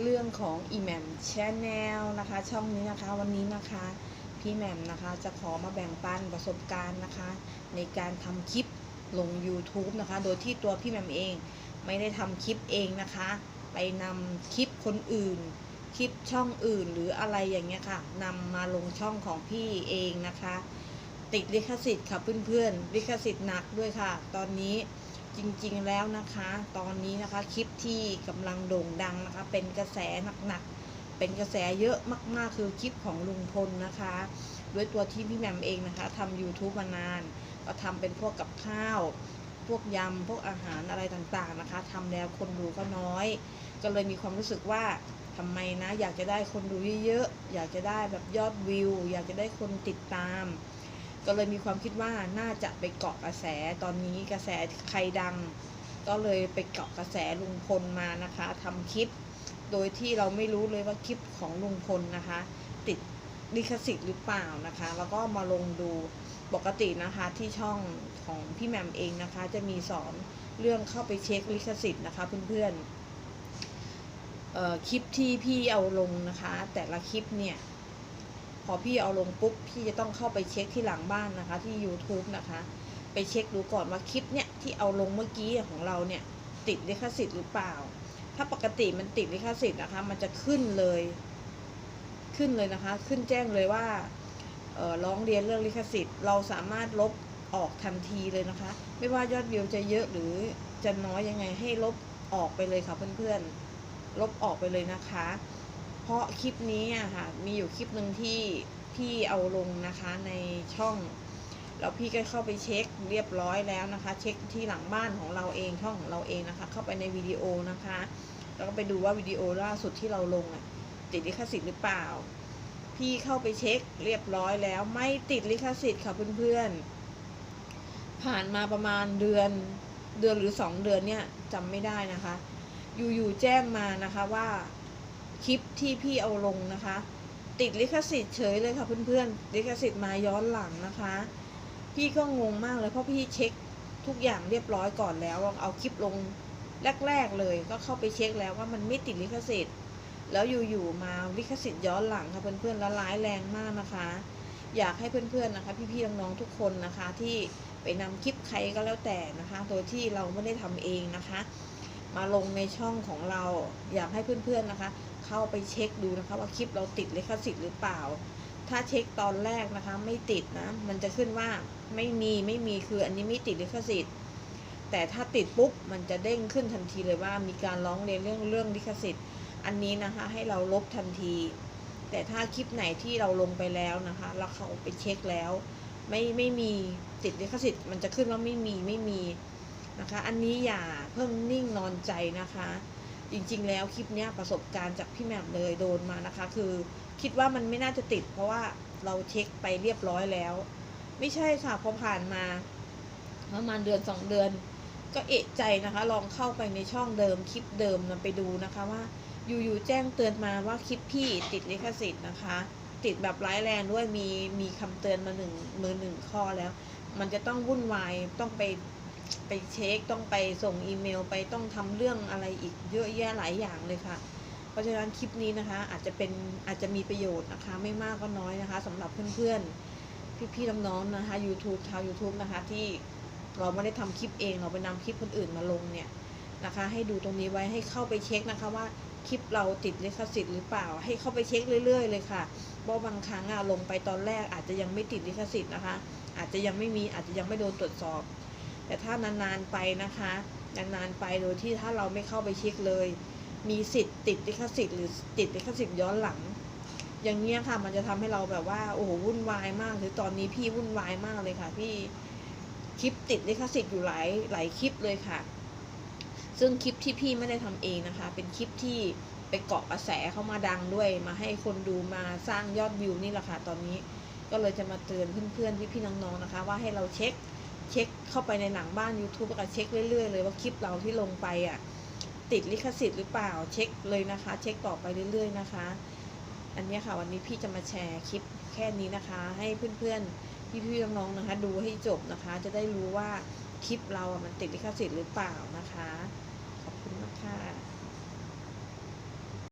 เรื่องของอีแมมชแนลนะคะ ช่องนี้นะคะวันนี้นะคะ พี่แหม่มนะคะจะขอมาแบ่งปันประสบการณ์นะคะ ในการทำคลิปลง YouTube นะคะ โดยที่ตัวพี่แหม่มเองไม่ได้ทำคลิปเองนะคะ ไปนำคลิปคนอื่น คลิปช่องอื่นหรืออะไรอย่างเงี้ยค่ะนำมาลงช่องของพี่เองนะคะ ติดลิขสิทธิ์ค่ะเพื่อนๆลิขสิทธิ์หนักด้วยค่ะ ตอนนี้ จริงๆแล้วนะคะ ตอนนี้นะคะคลิปที่กำลังโด่งดังนะคะ เป็นกระแสหนักๆ เป็นกระแสเยอะมากๆ คือคลิปของลุงพลนะคะ ด้วยตัวที่พี่แหม่มเองนะคะทำ YouTube มานาน ก็ทำเป็นพวกกับข้าว พวกยำ พวกอาหารอะไรต่างๆนะคะทำแล้วคนดูก็น้อย ก็เลยมีความรู้สึกว่าทำไมนะ อยากจะได้คนดูเยอะๆ อยากจะได้แบบยอดวิว อยากจะได้คนติดตาม ก็เลยมีความคิดว่าน่าจะไปเกาะกระแสตอนนี้กระแสใครดัง ก็เลยไปเกาะกระแสลุงพลมานะคะทำคลิป โดยที่เราไม่รู้เลยว่าคลิปของลุงพลนะคะ ติดลิขสิทธิ์หรือเปล่านะคะ แล้วก็มาลงดูปกตินะคะที่ช่องของพี่แหม่มเองนะคะ จะมีสอนเรื่องเข้าไปเช็คลิขสิทธิ์นะคะเพื่อนๆคลิปที่พี่เอาลงนะคะ แต่ละคลิปเนี่ย พอพี่เอาลงปุ๊บพี่จะต้องเข้าไปเช็คที่หลังบ้านนะคะ ที่ YouTube นะคะ ไปเช็คดูก่อนว่าคลิปเนี่ยที่เอาลงเมื่อกี้ของเราเนี่ยติดลิขสิทธิ์หรือเปล่า ถ้าปกติมันติดลิขสิทธิ์นะคะ มันจะขึ้นเลย ขึ้นเลยนะคะ ขึ้นแจ้งเลยว่าร้องเรียนเรื่องลิขสิทธิ์ เราสามารถลบออกทันทีเลยนะคะ ไม่ว่ายอดวิวจะเยอะหรือจะน้อยยังไงให้ลบออกไปเลยค่ะเพื่อนๆลบออกไปเลยนะคะ เพราะคลิปนี้อะค่ะ มีอยู่คลิปหนึ่งที่พี่เอาลงนะคะในช่องแล้วพี่ก็เข้าไปเช็คเรียบร้อยแล้วนะคะ เช็คที่หลังบ้านของเราเองช่องของเราเองนะคะ เข้าไปในวิดีโอนะคะ แล้วก็ไปดูว่าวิดีโอล่าสุดที่เราลงอะติดลิขสิทธิ์หรือเปล่า พี่เข้าไปเช็คเรียบร้อยแล้ว ไม่ติดลิขสิทธิ์ค่ะเพื่อนๆ ผ่านมาประมาณเดือนเดือนหรือสองเดือนเนี่ยจำไม่ได้นะคะ อยู่ๆแจ้งมานะคะว่า คลิปที่พี่เอาลงนะคะ ติดลิขสิทธิ์เฉยเลยค่ะเพื่อนๆ ลิขสิทธิ์มาย้อนหลังนะคะ พี่ก็งงมากเลยเพราะพี่เช็คทุกอย่างเรียบร้อยก่อนแล้วเอาคลิปลงแรกๆเลยก็เข้าไปเช็คแล้วว่ามันไม่ติดลิขสิทธิ์ แล้วอยู่ๆมาลิขสิทธิ์ย้อนหลังค่ะเพื่อนๆแล้วร้ายแรงมากนะคะ อยากให้เพื่อนๆนะคะ พี่ๆน้องๆทุกคนนะคะที่ไปนำคลิปใครก็แล้วแต่นะคะ โดยที่เราไม่ได้ทำเองนะคะ มาลงในช่องของเราอยากให้เพื่อนๆนะคะ เข้าไปเช็คดูนะคะ ว่าคลิปเราติดลิขสิทธิ์หรือเปล่า ถ้าเช็คตอนแรกนะคะ ไม่ติดนะ มันจะขึ้นว่าไม่มีไม่มีคืออันนี้ไม่ติดลิขสิทธิ์ แต่ถ้าติดปุ๊บมันจะเด้งขึ้นทันทีเลยว่ามีการร้องเรียนเรื่องเรื่องลิขสิทธิ์ อันนี้นะคะให้เราลบทันที แต่ถ้าคลิปไหนที่เราลงไปแล้วนะคะเราเขาไปเช็คแล้ว ไม่ไม่มีติดลิขสิทธิ์ มันจะขึ้นว่าไม่มีไม่มีนะคะ อันนี้อย่าเพิ่งนิ่งนอนใจนะคะ จริง ๆ แล้วคลิปเนี้ยประสบการณ์จากพี่แหม่มเลยโดนมานะคะ คือคิดว่ามันไม่น่าจะติด เพราะว่าเราเช็คไปเรียบร้อยแล้ว ไม่ใช่ค่ะพอผ่านมาประมาณเดือนสองเดือน ก็เอะใจนะคะ ลองเข้าไปในช่องเดิมคลิปเดิมนะไปดูนะคะว่าอยู่ๆแจ้งเตือนมาว่าคลิปพี่ติดลิขสิทธิ์นะคะ ติดแบบร้ายแรงด้วยมีมีคำเตือนมาหนึ่งมือหนึ่งข้อแล้ว มันจะต้องวุ่นวายต้องไป ไปเช็คต้องไปส่งอีเมลไปต้องทำเรื่องอะไรอีกเยอะแยะหลายอย่างเลยค่ะ เพราะฉะนั้นคลิปนี้นะคะ อาจจะเป็นอาจจะมีประโยชน์นะคะ ไม่มากก็น้อยนะคะสำหรับเพื่อนๆ พี่ๆน้องๆนะคะ YouTube ชาว YouTube นะคะที่เราไม่ได้ทำคลิปเองเราไปนำคลิปคนอื่นมาลงเนี่ยนะคะ ให้ดูตรงนี้ไว้ให้เข้าไปเช็คนะคะว่าคลิปเราติดลิขสิทธิ์หรือเปล่า ให้เข้าไปเช็คเรื่อย ๆ เลยค่ะเพราะบางครั้งอะลงไปตอนแรกอาจจะยังไม่ติดลิขสิทธิ์นะคะ อาจจะยังไม่มีอาจจะยังไม่โดนตรวจสอบ แต่ถ้านานๆไปนะคะนานๆไปโดยที่ถ้าเราไม่เข้าไปเช็คเลย มีสิทธิ์ติดลิขสิทธิ์หรือติดลิขสิทธิ์ย้อนหลัง อย่างเงี้ยค่ะมันจะทำให้เราแบบว่าโอ้โหวุ่นวายมากหรือตอนนี้พี่วุ่นวายมากเลยค่ะพี่คลิปติดลิขสิทธิ์อยู่หลายหลายคลิปเลยค่ะ ซึ่งคลิปที่พี่ไม่ได้ทำเองนะคะ เป็นคลิปที่ไปเกาะกระแสเข้ามาดังด้วย มาให้คนดูมาสร้างยอดวิวนี่แหละค่ะตอนนี้ ก็เลยจะมาเตือนเพื่อนๆพี่ๆน้องๆนะคะ ว่าให้เราเช็ค เช็คเข้าไปในหนังบ้าน YouTube ก็เช็คเรื่อยๆเลยว่าคลิปเราที่ลงไปอะติดลิขสิทธิ์หรือเปล่าเช็คเลยนะคะ เช็คต่อไปเรื่อย ๆนะคะ อันเนี้ยค่ะวันนี้พี่จะมาแชร์คลิปแค่นี้นะคะ ให้เพื่อนๆพี่ๆน้องๆนะคะ ดูให้จบนะคะ จะได้รู้ว่าคลิปเราอะมันติดลิขสิทธิ์หรือเปล่านะคะ ขอบคุณมากค่ะ